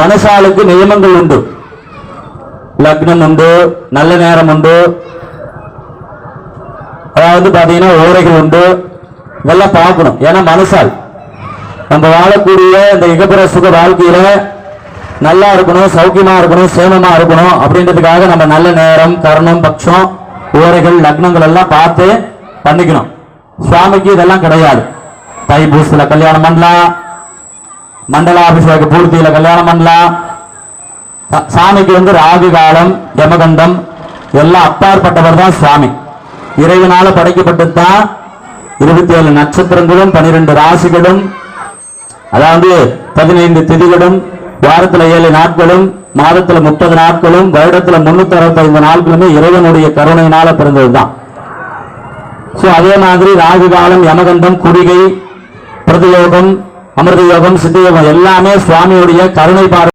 மனசாலுக்கு நியமங்கள் உண்டு. லக்னம் உண்டு நல்ல நேரம் உண்டு. அதாவது பார்த்தீங்கன்னா ஓரைகள் உண்டு. இதெல்லாம் பார்க்கணும். ஏன்னா மனசால் நம்ம வாழக்கூடிய இந்த இகப்புற சுக வாழ்க்கையில நல்லா இருக்கணும் சௌக்கியமா இருக்கணும் சேமமா இருக்கணும் அப்படின்றதுக்காக நம்ம நல்ல நேரம் கரணம் பட்சம் ஓரைகள் லக்னங்கள் எல்லாம் பார்த்து பண்ணிக்கணும். சுவாமிக்கு இதெல்லாம் கிடையாது. தைப்பூசத்துல கல்யாணம் பண்ணலாம். மண்டலாபிஷேக பூர்த்தியில கல்யாணம் பண்ணலாம். சாமிக்கு வந்து ராகு காலம் யமகண்டம் எல்லாம் அப்பாற்பட்டவர் தான் சுவாமி இறைவனால படைக்கப்பட்டது தான் இருபத்தி ஏழு நட்சத்திரங்களும் பனிரெண்டு ராசிகளும் அதாவது பதினைந்து திதிகளும் வாரத்துல ஏழு நாட்களும் மாதத்துல முப்பது நாட்களும் வருடத்துல முன்னூத்தி அறுபத்தைந்து நாட்களுமே இறைவனுடைய கருணையினால பிறந்ததுதான். சோ அதே மாதிரி ராகு காலம் யமகண்டம் குடிகை பிரதியோகம் அமிர்த யோகம் சித்த யோகம் எல்லாமே சுவாமியுடைய கருணை பார்வை